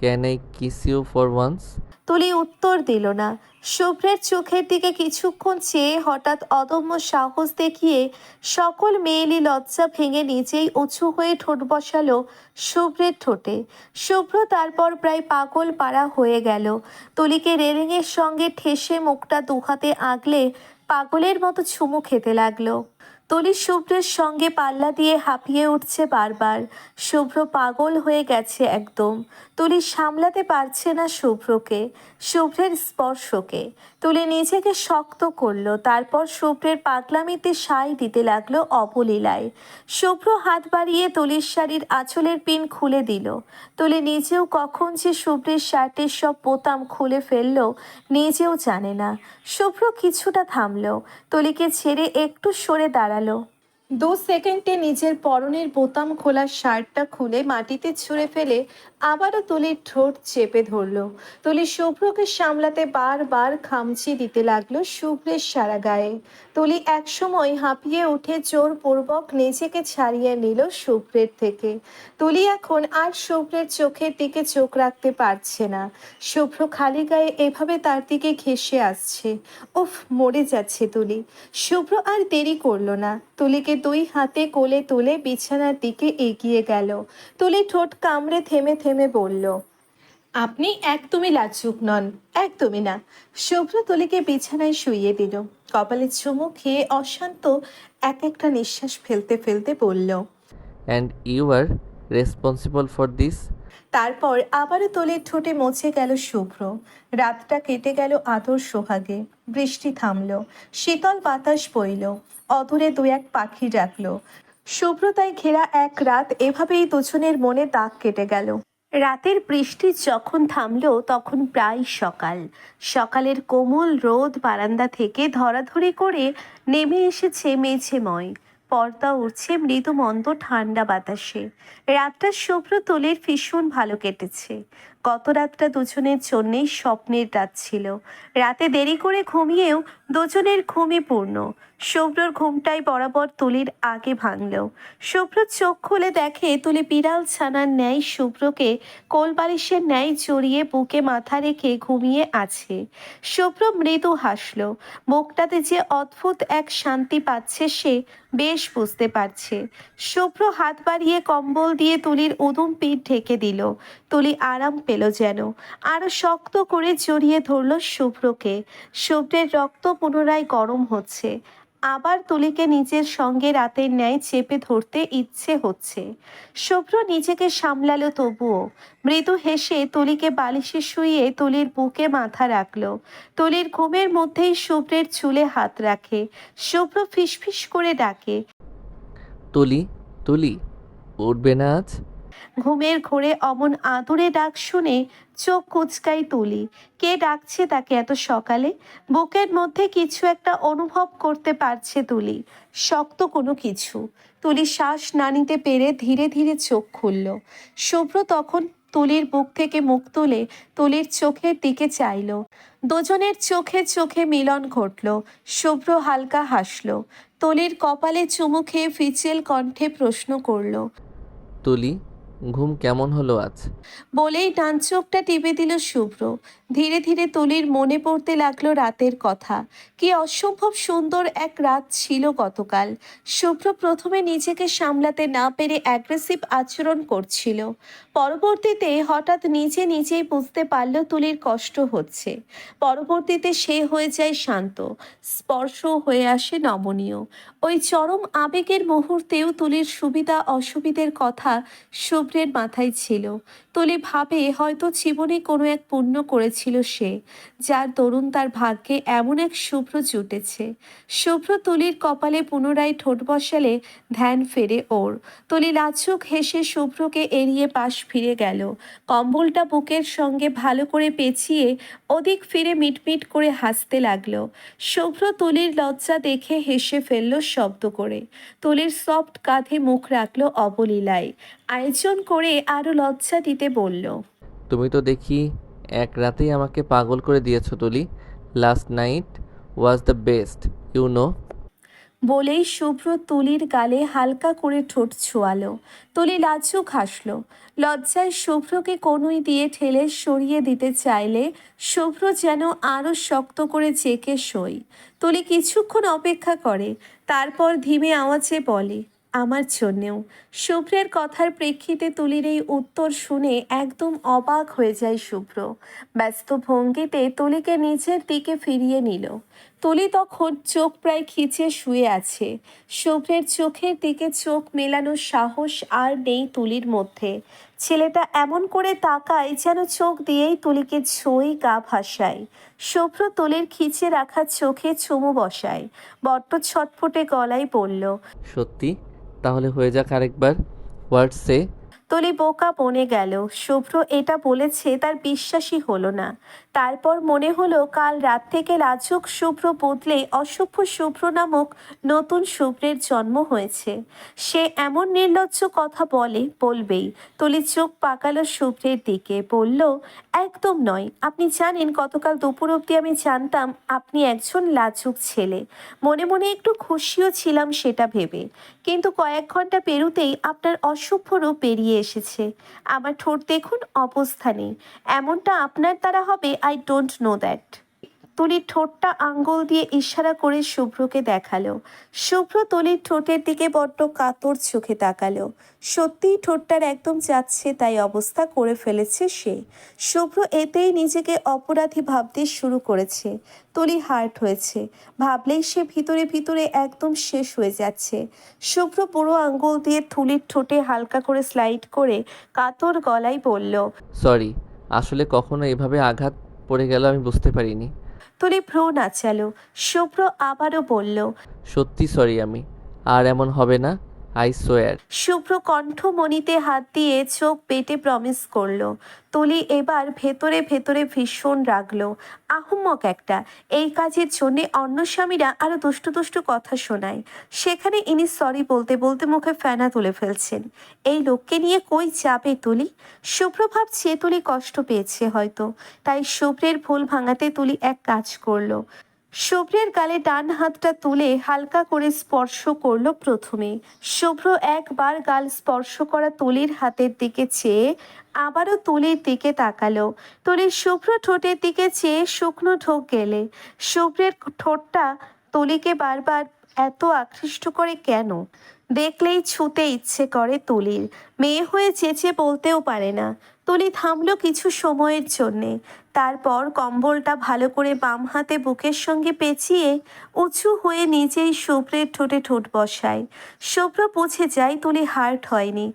Can I kiss you for once Tuli উত্তর দিল না। শুভ্রের চোখের দিকে কিছুক্ষণ চেয়ে হঠাৎ অদম্য সাহস দেখিয়ে সকল মেয়েলি লজ্জা ভেঙে নিজেই উঁচু হয়ে ঠোঁট বসালো শুভ্রের ঠোঁটে। শুভ্র তারপর প্রায় পাগল পাড়া হয়ে গেল। তুলিকে রেলিংয়ের সঙ্গে ঠেসে মুখটা দুহাতে আগলে পাগলের মতো চুমু খেতে লাগল। তলি শুভ্রের সঙ্গে পাল্লা দিয়ে হাঁপিয়ে উঠছে বারবার। শুভ্র পাগল হয়ে গেছে একদম। তলি সামলাতে পারছে না শুভ্রকে, শুভ্রের স্পর্শকে। তুলি নিজেকে শক্ত করল, তারপর শুভ্রের পাগলামিতে সাই দিতে লাগল অবলীলায়। শুভ্র হাত বাড়িয়ে তুলির শাড়ির আঁচলের পিন খুলে দিল। তুলি নিজেও কখন যে শুভ্রের শার্টের সব বোতাম খুলে ফেলল, নিজেও জানে না। শুভ্র কিছুটা থামলো। তুলিকে ছেড়ে একটু সরে Valóralo. দু সেকেন্ডে নিজের পরনের বোতাম খোলা শার্টটা খুলে মাটিতে ছুঁড়ে ফেলে আবারও তুলির ঠোঁট চেপে ধরলো। তুলি শুভ্রকে সামলাতে বারবার খামচি দিতে লাগল শুভ্রের সারা গায়ে। তুলি একসময় হাঁপিয়ে উঠে জোরপূর্বক নিজেকে ছাড়িয়ে নিল শুভ্রের থেকে। তুলি এখন আর শুভ্রের চোখের দিকে চোখ রাখতে পারছে না। শুভ্র খালি গায়ে এভাবে তার দিকে ঘেসে আসছে। উফ, মরে যাচ্ছে তুলি। শুভ্র আর দেরি করল না। তুলিকে দুই হাতে কোলে তুলে বিছানার দিকে এগিয়ে গেল। তুলি ঠোঁট কামড়ে থেমে থেমে বলল আপনি একদমই লাজুক নন একদমই না। শুভ্র তুলিকে বিছানায় শুইয়ে দিল। কপালে চুমু খেয়ে অশান্ত এক একটা নিঃশ্বাস ফেলতে ফেলতে বলল and you are responsible for this তারপর আবারও তোলের ঠোঁটে মুছে গেল শুভ্র। রাতটা কেটে গেল আদর সোহাগে। বৃষ্টি থামলো। শীতল বাতাস বইল। অদূরে দু এক পাখি ডাকলো শুভ্রতায় ঘেরা এক রাত এভাবেই দুজনের মনে দাগ কেটে গেল। রাতের বৃষ্টি যখন থামলো, তখন প্রায় সকাল। সকালের কোমল রোদ বারান্দা থেকে ধরাধরি করে নেমে এসেছে মেঝেময়। পর্দা উঠছে মৃদু মন্দ ঠান্ডা বাতাসে। রাতটা শুভ্র তোলের ভীষণ ভালো কেটেছে। গত রাতটা দুজনের জন্যেই স্বপ্নের রাত ছিল। রাতে দেরি করে ঘুমিয়েও দুজনের ঘুমই পূর্ণ। শুভ্রর ঘুমটাই বরাবর তুলির আগে ভাঙল শুভ্র চোখ খুলে দেখে তুলি বিড়াল ছানার ন্যায় শুভ্রকে কোলবালিশের ন্যায় জড়িয়ে বুকে মাথা রেখে ঘুমিয়ে আছে। শুভ্র মৃদু হাসল। মুখটাতে যে অদ্ভুত এক শান্তি পাচ্ছে সে বেশ বুঝতে পারছে। শুভ্র হাত বাড়িয়ে কম্বল দিয়ে তুলির উদুম পিঠ ঢেকে দিল। তুলি আরাম পেল যেন। আরও শক্ত করে জড়িয়ে ধরল শুভ্রকে। শুভ্রের রক্ত পুনরায় গরম হচ্ছে। আবার তুলিকে নিজের সঙ্গে রাতের ন্যায় চেপে ধরতে ইচ্ছে হচ্ছে। শুভ্র নিজেকে সামলালো তবুও। মৃদু হেসে তুলিকে বালিশে শুইয়ে তুলির বুকে মাথা রাখল। তুলির ঘুমের মধ্যেই শুভ্রের চুলে হাত রাখে। শুভ্র ফিসফিস করে ডাকে। তুলি তুলি, উঠবে না আজ? ঘুমের ঘোরে অমন আদুরে ডাক শুনে চোখ কুচকাই তুলি। কে ডাকছে তাকে এত সকালে? বুকের মধ্যে কিছু একটা অনুভব করতে পারছে তুলি। শক্ত কোনো কিছু। তুলি শ্বাস না নিতে পেরে ধীরে ধীরে চোখ খুলল। শুভ্র তখন তুলির বুক থেকে মুখ তুলে তুলির চোখের দিকে চাইল। দুজনের চোখে চোখে মিলন ঘটল। শুভ্র হালকা হাসল। তুলির কপালে চুমু খেয়ে ফিচেল কণ্ঠে প্রশ্ন করল, তুলি ঘুম কেমন হলো আজ? বলেই ডান চোখটা টিপে দিল শুভ্র। ধীরে ধীরে তুলির মনে পড়তে লাগল রাতের কথা। কি অসম্ভব সুন্দর এক রাত ছিল গতকাল। শুভ্র প্রথমে নিজেকে সামলাতে না পেরে অ্যাগ্রেসিভ আচরণ করছিল। পরবর্তীতে হঠাৎ নিজে নিজেই বুঝতে পারল তুলির কষ্ট হচ্ছে। পরবর্তীতে সে হয়ে যায় শান্ত। স্পর্শ হয়ে আসে নমনীয়। ওই চরম আবেগের মুহূর্তেও তুলির সুবিধা অসুবিধের কথা শুভ্রের মাথায় ছিল। তুলি ভাবে হয়তো জীবনে কোনো এক পুণ্য করেছিল সে, যার দরুন তার ভাগ্যে এমন এক শুভ্র জুটেছে। শুভ্র তুলির কপালে পুনরায় ঠোঁট বসালে ধ্যান ফেরে ওর। তলি লাজুক হেসে শুভ্রকে এড়িয়ে পাশ ফিরে গেল। কম্বলটা বুকের সঙ্গে ভালো করে পেঁচিয়ে ওদিক ফিরে মিটমিট করে হাসতে লাগল। শুভ্র তুলির লজ্জা দেখে হেসে ফেলল শব্দ করে। তুলির সফট কাঁধে মুখ রাখল অবলীলায়। আয়োজন করে আরও লজ্জা দিতে বলল তুমি তো দেখি এক রাতেই আমাকে পাগল করে দিয়েছ Tuli. Last night was the best you know বলেই শুভ্র তুলির গালে হালকা করে ঠোঁট ছোয়ালো। তুলি লাজুক হাসল। লজ্জায় শুভ্রকে কনুই দিয়ে ঠেলে সরিয়ে দিতে চাইলে শুভ্র যেন আরও শক্ত করে চেকে সই তুলি কিছুক্ষণ অপেক্ষা করে তারপর ধীমে আওয়াজে বলে আমার জন্যেও। শুভ্রের কথার প্রেক্ষিতে তুলির এই উত্তর শুনে একদম অবাক হয়ে যায় শুভ্র ব্যস্ত ভঙ্গিতে তুলিকে নিজের দিকে ফিরিয়ে নিল। তুলি তখন চোখ প্রায় খিচে শুয়ে আছে। শুভ্রের চোখের দিকে চোখ মেলানোর সাহস আর নেই তুলির মধ্যে। ছেলেটা এমন করে তাকায় যেন চোখ দিয়েই তুলিকে ছই গা ভাসায়। শুভ্র তুলির খিচে রাখা চোখে চুমু বসায়। বড্ড ছটফটে গলায় বলল, সত্যি? তাহলে হয়ে যাক আরেকবার হোয়াটসে তুলি বোকা বনে গেল। শুভ্র এটা বলেছে, তার বিশ্বাসই হলো না। তারপর মনে হলো, কাল রাত থেকে লাজুক শুভ্র বদলে অসভ্য শুভ্র নামক নতুন শুভ্রের জন্ম হয়েছে। সে এমন নির্লজ্জ কথা বলে, বলবেই, তলি চোখ পাকালো শুভ্রের দিকে, বলল, একদম নয়। আপনি জানেন, গতকাল দুপুর অবধি আমি জানতাম আপনি একজন লাজুক ছেলে। মনে মনে একটু খুশিও ছিলাম সেটা ভেবে। কিন্তু কয়েক ঘণ্টা পেরুতেই আপনার অসভ্য রূপ এসেছে। আমার ঠোঁট দেখুন অবস্থা নেই। এমনটা আপনার দ্বারা হবে আই ডোন্ট নো দ্যাট তুলির ঠোঁটটা আঙ্গুল দিয়ে ইশারা করে শুভ্রকে দেখাল। শুভ্র তুলির ঠোঁটের দিকে বড্ড কাতর চোখে তাকালো। সত্যিই ঠোঁটটার একদম যাচ্ছে তাই অবস্থা করে ফেলেছে সে। শুভ্র এতেই নিজেকে অপরাধী ভাবতে শুরু করেছে। তুলি হার্ট হয়েছে। ভাবলেই সে ভিতরে ভিতরে একদম শেষ হয়ে যাচ্ছে। শুভ্র বুড়ো আঙ্গুল দিয়ে তুলির ঠোঁটে হালকা করে স্লাইড করে কাতর গলায় বলল, সরি, আসলে কখনো এভাবে আঘাত পড়ে গেল আমি বুঝতে পারিনি। তুলি ভ্রু নাচালো শুভ্র আবারও বলল সত্যি সরি আমি আর এমন হবে না। আই সোয়ার শুভ্র কণ্ঠমণিতে হাত দিয়ে চোখ পেটে প্রমিস করল। তুলি এবার ভেতরে ভেতরে ভীষণ রাগলো। আহম্মক একটা। এই কাজের জন্যে অন্য স্বামীরা আরও দুষ্টু দুষ্টু কথা শোনায়। সেখানে ইনি সরি বলতে বলতে মুখে ফেনা তুলে ফেলছেন। এই লোককে নিয়ে কই যাবে তুলি? শুভ্র ভাবছে তুলি কষ্ট পেয়েছে হয়তো। তাই শুভ্রের ভুল ভাঙাতে তুলি এক কাজ করল। শুভ্রের গালে ডান হাতটা তুলে হালকা করে স্পর্শ করল প্রথমে। শুভ্র একবার গাল স্পর্শ করা তুলির হাতের দিকে চেয়ে আবারও তুলির দিকে তাকালো। তুলির শুভ্র ঠোঁটের দিকে চেয়ে শুকনো ঠোক গেলে। শুভ্রের ঠোঁটটা তুলিকে বারবার এত আকৃষ্ট করে কেন? দেখলেই ছুতে ইচ্ছে করে তুলির। মেয়ে হয়ে চেঁচে বলতেও পারে না। তুলি থামলো কিছু সময়ের জন্যে। তারপর কম্বলটা ভালো করে বাম হাতে বুকের সঙ্গে পেঁচিয়ে উঁচু হয়ে নিজেই শুভ্রের ঠোঁটে ঠোঁট বসায়। শুভ্র বুঝে যায় তুলি হার্ট হয়নি,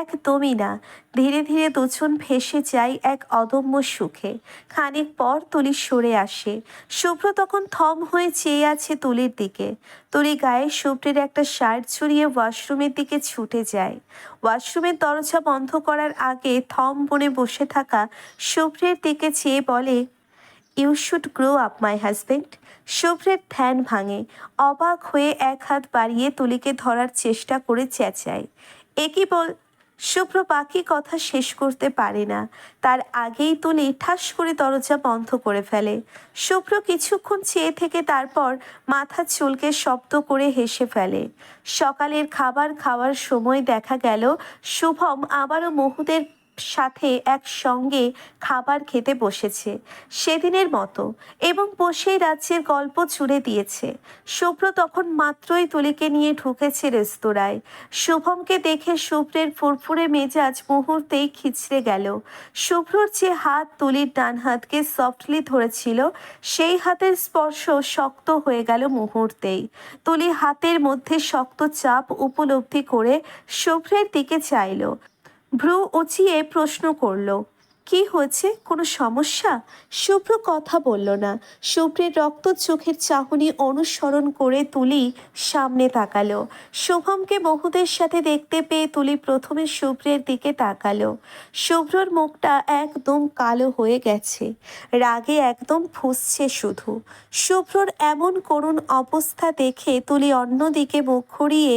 একদমই না। ধীরে ধীরে দুজন ভেসে যায় এক অদম্য সুখে। খানিক পর তুলি সরে আসে। শুভ্র তখন থম হয়ে চেয়ে আছে তুলির দিকে। তুলি গায়ে শুভ্রের একটা শার্ট ছড়িয়ে ওয়াশরুমের দিকে ছুটে যায়। ওয়াশরুমের দরজা বন্ধ করার আগে থম বনে বসে থাকা শুভ্রের দিকে চেয়ে বলে you should grow up my husband শুভ্রের ধ্যান ভাঙে। অবাক হয়ে এক হাত বাড়িয়ে তুলিকে ধরার চেষ্টা করে চেঁচায়। একই বল, শুভ্র বাকি কথা শেষ করতে পারে না। তার আগেই তুলি ঠাস করে দরজা বন্ধ করে ফেলে। শুভ্র কিছুক্ষণ চেয়ে থেকে তারপর মাথা চুলকে শব্দ করে হেসে ফেলে। সকালের খাবার খাওয়ার সময় দেখা গেল, শুভম আবারও মহুদের সাথে একসঙ্গে খাবার খেতে বসেছে। সেদিনের মতো এবং বসেই রাজ্যের গল্প জুড়ে দিয়েছে। শুভ্র তখন মাত্রই তুলিকে নিয়ে ঢুকেছে রেস্তোরাঁয়। শুভমকে দেখে শুভ্রের ফুরফুরে মেজাজ মুহূর্তেই খিচড়ে গেল। শুভ্রর যে হাত তুলির ডান হাতকে সফটলি ধরেছিল, সেই হাতের স্পর্শ শক্ত হয়ে গেল মুহূর্তেই। তুলি হাতের মধ্যে শক্ত চাপ উপলব্ধি করে শুভ্রের দিকে চাইলো। ভ্রু উঁচিয়ে প্রশ্ন করল, কি হয়েছে? কোনো সমস্যা? শুভ্র কথা বলল না। শুভ্রের রক্ত চোখের চাহনি অনুসরণ করে তুলি সামনে তাকালো। শুভমকে বহুদের সাথে দেখতে পেয়ে তুলি প্রথমে শুভ্রের দিকে তাকালো। শুভ্রর মুখটা একদম কালো হয়ে গেছে। রাগে একদম ফুসছে শুধু। শুভ্রর এমন করুণ অবস্থা দেখে তুলি অন্যদিকে মুখ ঘুরিয়ে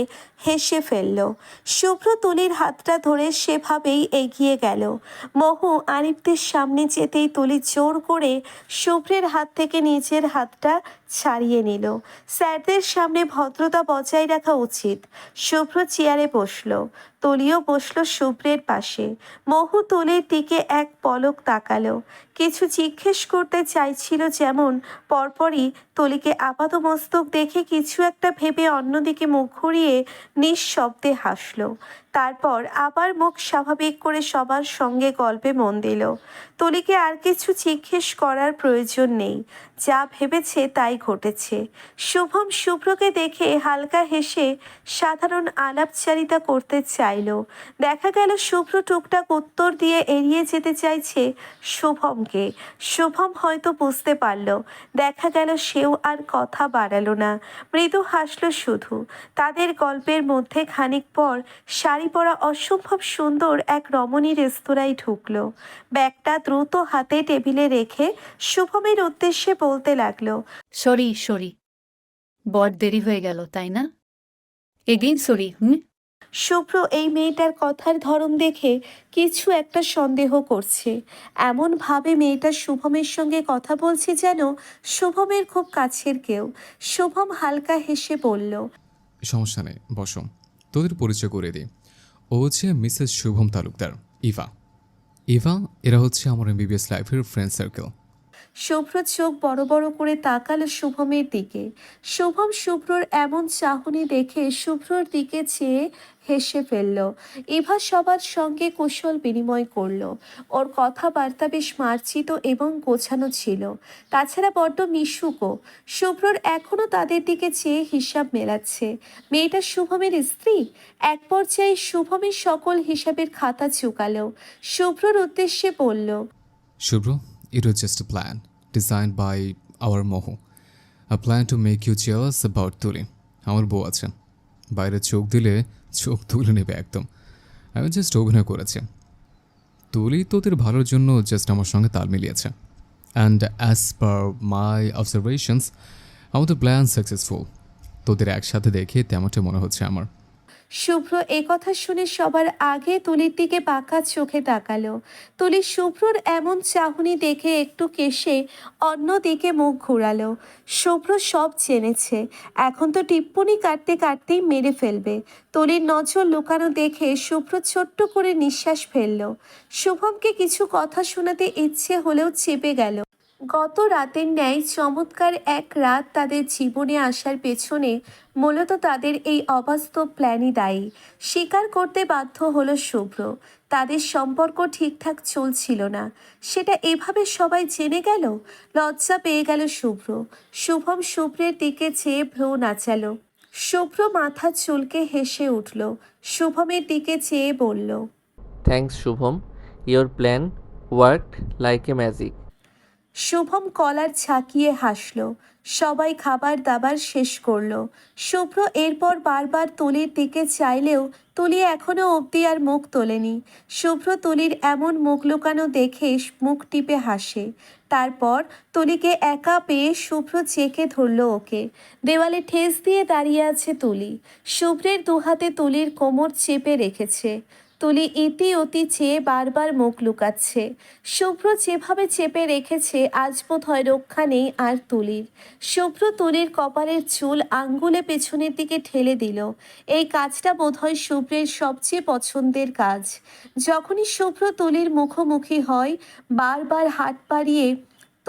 হেসে ফেলল। শুভ্র তুলির হাতটা ধরে সেভাবেই এগিয়ে গেল। মহু আরিফদের সামনে যেতেই তুলি জোর করে শুভ্রের হাত থেকে নিজের হাতটা ছাড়িয়ে নিল। স্যারদের সামনে ভদ্রতা বজায় রাখা উচিত। শুভ্র চেয়ারে বসল। তলিও বসল শুভ্রের পাশে। মহু তুলির দিকে এক পলক তাকালো। কিছু জিজ্ঞেস করতে চাইছিল যেমন, পরপরই তলিকে আপাতমস্তক দেখে কিছু একটা ভেবে অন্যদিকে মুখ ঘুরিয়ে নিঃশব্দে হাসলো। তারপর আবার মুখ স্বাভাবিক করে সবার সঙ্গে গল্পে মন দিল। তলিকে আর কিছু জিজ্ঞেস করার প্রয়োজন নেই। যা ভেবেছে তাই ঘটেছে। শুভম শুভ্রকে দেখে হালকা হেসে সাধারণ আলাপচারিতা করতে চাইল। দেখা গেল শুভ্র টুকটাক উত্তর দিয়ে এড়িয়ে যেতে চাইছে শুভমকে। শুভম হয়তো বুঝতে পারল। দেখা গেল সেও আর কথা বাড়ালো না। মৃদু হাসল শুধু। তাদের গল্পের মধ্যে খানিক পর শাড়ি পরা অসম্ভব সুন্দর এক রমণী রেস্তোরাঁয় ঢুকলো। ব্যাগটা দ্রুত হাতে টেবিলে রেখে শুভমের উদ্দেশ্যে বলতে লাগল সরি সরি। বড দেরি হয়ে গেল তাই না? এগেইন সরি হুম? শুভ্র এই মেয়েটার কথার ধরন দেখে কিছু একটা সন্দেহ করছে। এমন ভাবে মেয়েটা শুভমের সঙ্গে কথা বলছে যেন শুভমের খুব কাছের কেউ। শুভম হালকা হেসে বলল সমস্যা নেই বসো। তোদের পরিচয় করে দিই। ও হচ্ছে মিসেস শুভম তালুকদার ইভা। ইভা এরা হচ্ছে আমার এমবিবিএস লাইফের ফ্রেন্ড সার্কেল শুভ্র চোখ বড় বড় করে তাকালো শুভমের দিকে। শুভম শুভ্রর এমন চাহনি দেখে শুভ্রর দিকে চেয়ে হেসে ফেলল। ইভা সবার সঙ্গে কুশল বিনিময় করল। ওর কথাবার্তা বেশ মার্জিত এবং গোছানো ছিল। তাছাড়া বড্ড মিশুকও। শুভ্রর এখনও তাদের দিকে চেয়ে হিসাব মেলাচ্ছে। মেয়েটা শুভমের স্ত্রী? এক পর্যায়ে শুভমের সকল হিসাবের খাতা চুকালো। শুভ্রর উদ্দেশ্যে বলল শুভ্র was just a plan. Designed by our moho. A plan to make you jealous about তুলি আমার বউ আছে। বাইরে চোখ দিলে চোখ তুলে নেবে একদম। আমি জাস্ট অভিনয় করেছি। তুলি তোদের ভালোর জন্য জাস্ট আমার সঙ্গে তাল মিলিয়েছে। And as per my observations আমাদের প্ল্যান সাকসেসফুল তোদের একসাথে দেখে তেমনটা মনে হচ্ছে আমার। শুভ্র কথা শুনে সবার আগে তুলির দিকে বাঁকা চোখে তাকালো। তুলি শুভ্রর এমন চাহনি দেখে একটু কেশে অন্য দিকে মুখ ঘুরালো। শুভ্র সব জেনেছে। এখন তো টিপ্পনি কাটতে কাটতেই মেরে ফেলবে। তুলির নজর লুকানো দেখে শুভ্র ছোট্ট করে নিঃশ্বাস ফেলল। শুভমকে কিছু কথা শোনাতে ইচ্ছে হলেও চেপে গেল। গত রাতের ন্যায় চমৎকার এক রাত তাদের জীবনে আসার পেছনে মূলত তাদের এই অবাস্তব প্ল্যানই দায়ী। স্বীকার করতে বাধ্য হলো শুভ্র। তাদের সম্পর্ক ঠিকঠাক চলছিল না। সেটা এভাবে সবাই জেনে গেল? লজ্জা পেয়ে গেল শুভ্র। শুভম শুভ্রের দিকে চেয়ে ভ্রু নাচালো। শুভ্র মাথা চুলকে হেসে উঠল। শুভমের দিকে চেয়ে বলল thanks Shubham. Your plan work like a magic Shubham collar ঝাঁকিয়ে হাসল। সবাই খাবার দাবার শেষ করল। শুভ্র এরপর বারবার তুলির দিকে চাইলেও তুলি এখনও অবধি আর মুখ তোলেনি। শুভ্র তুলির এমন মুখ লুকানো দেখে মুখ টিপে হাসে। তারপর তুলিকে একা পেয়ে শুভ্র চেকে ধরল ওকে। দেওয়ালে ঠেস দিয়ে দাঁড়িয়ে আছে তুলি। শুভ্রের দুহাতে তুলির কোমর চেপে রেখেছে। তুলি ইতি অতি চেয়ে বারবার মুখ লুকাচ্ছে। শুভ্র যেভাবে চেপে রেখেছে, আজ বোধ হয় রক্ষা নেই আর তুলির। শুভ্র তুলির কপালের চুল আঙ্গুলে পেছনের দিকে ঠেলে দিল। এই কাজটা বোধহয় শুভ্রের সবচেয়ে পছন্দের কাজ। যখনই শুভ্র তুলির মুখোমুখি হয়, বারবার হাত বাড়িয়ে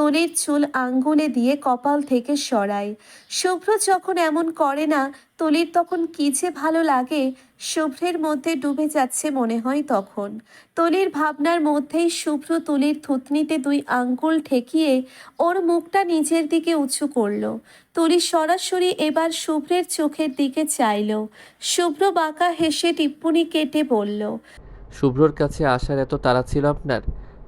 তুলির চুল আঙ্গুলে দিয়ে কপাল থেকে সরায়। শুভ্র যখন এমন করে না, তলির তখন কী যে ভালো লাগে, শুভ্রের মধ্যে ডুবে যাচ্ছে মনে হয় তখন। তলির ভাবনার মধ্যেই শুভ্র তুলির থুতনিতে দুই আঙ্গুল ঠেকিয়ে ওর মুখটা নিজের দিকে উঁচু করল। তুলি সরাসরি এবার শুভ্রের চোখের দিকে চাইল। শুভ্র বাঁকা হেসে টিপ্পনি কেটে বলল, শুভ্রর কাছে আসার এত তাড়া ছিল আপনার?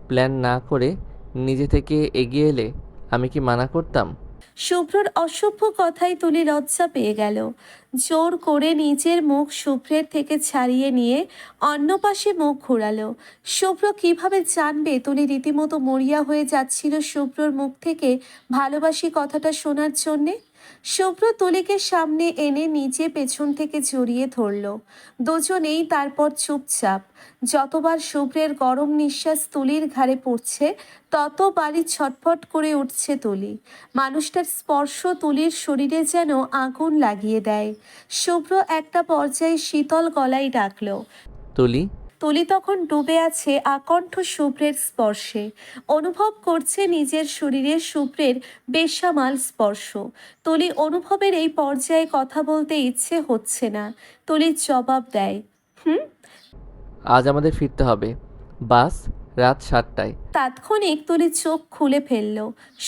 প্ল্যান না করে নিজে থেকে এগিয়ে এলে আমি কি মানা করতাম? শুভ্রর অসভ্য কথাই তুলি লজ্জা পেয়ে গেল। জোর করে নিজের মুখ শুভ্রের থেকে ছাড়িয়ে নিয়ে অন্য পাশে মুখ ঘোরালো। শুভ্র কীভাবে জানবে? তুলি রীতিমতো মরিয়া হয়ে যাচ্ছিল শুভ্রর মুখ থেকে ভালোবাসি কথাটা শোনার জন্যে। শুভ্র তুলিকে সামনে এনে নিজে পেছন থেকে জড়িয়ে ধরল। দুজনেই তারপর চুপচাপ। যতবার শুভ্রের গরম নিঃশ্বাস তুলির ঘাড়ে পড়ছে, ততবারই ছটফট করে উঠছে তুলি। মানুষটার স্পর্শ তুলির শরীরে যেন আগুন লাগিয়ে দেয়। শুভ্র একটা পর্যায়ে শীতল গলায় ডাকলো, তুলি? তুলি তখন ডুবে আছে আকণ্ঠ শুভ্রের স্পর্শে। অনুভব করছে নিজের শরীরে শুভ্রের বেসামাল স্পর্শ। তুলি অনুভবের এই পর্যায়ে কথা বলতে ইচ্ছে হচ্ছে না। তুলির জবাব দেয়, হুম? আজ আমাদের ফিরতে হবে। বাস রাত সাতটায়। তাৎক্ষণিক তুলি চোখ খুলে ফেলল।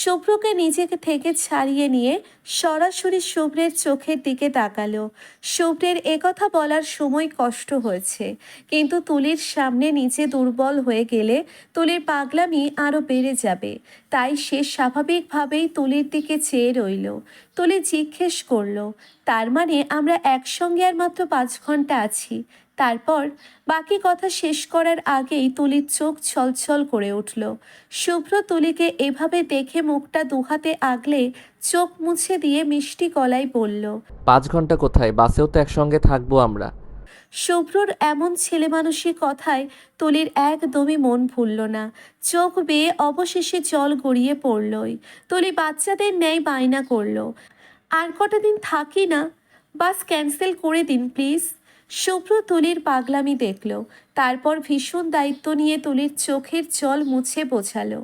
শুভ্রকে নিজেকে থেকে ছাড়িয়ে নিয়ে সরাসরি শুভ্রের চোখের দিকে তাকালো। শুভ্রের একথা বলার সময় কষ্ট হয়েছে, কিন্তু তুলির সামনে নিচে দুর্বল হয়ে গেলে তুলির পাগলামি আরও বেড়ে যাবে। তাই সে স্বাভাবিকভাবেই তুলির দিকে চেয়ে রইল। তুলি জিজ্ঞেস করল, তার মানে আমরা একসঙ্গে আর মাত্র পাঁচ ঘণ্টা আছি? তারপর বাকি কথা শেষ করার আগেই তুলির চোখ ছলছল করে উঠল। শুভ্র তুলিকে এভাবে দেখে মুখটা দুহাতে আগলে চোখ মুছে দিয়ে মিষ্টি গলায় বলল পাঁচ ঘণ্টা কোথায়? বাসেও তো একসঙ্গে থাকব আমরা। শুভ্রর এমন ছেলে মানুষের কথায় তুলির একদমই মন ভুলল না। চোখ বেয়ে অবশেষে জল গড়িয়ে পড়লই। তুলি বাচ্চাদের ন্যায় বায়না করল আর কটা দিন থাকি না? বাস ক্যান্সেল করে দিন প্লিজ। শুভ্র তুলির পাগলামি দেখল তারপর ভীষণ দায়িত্ব নিয়ে তুলির চোখের জল মুছে বোঝালো।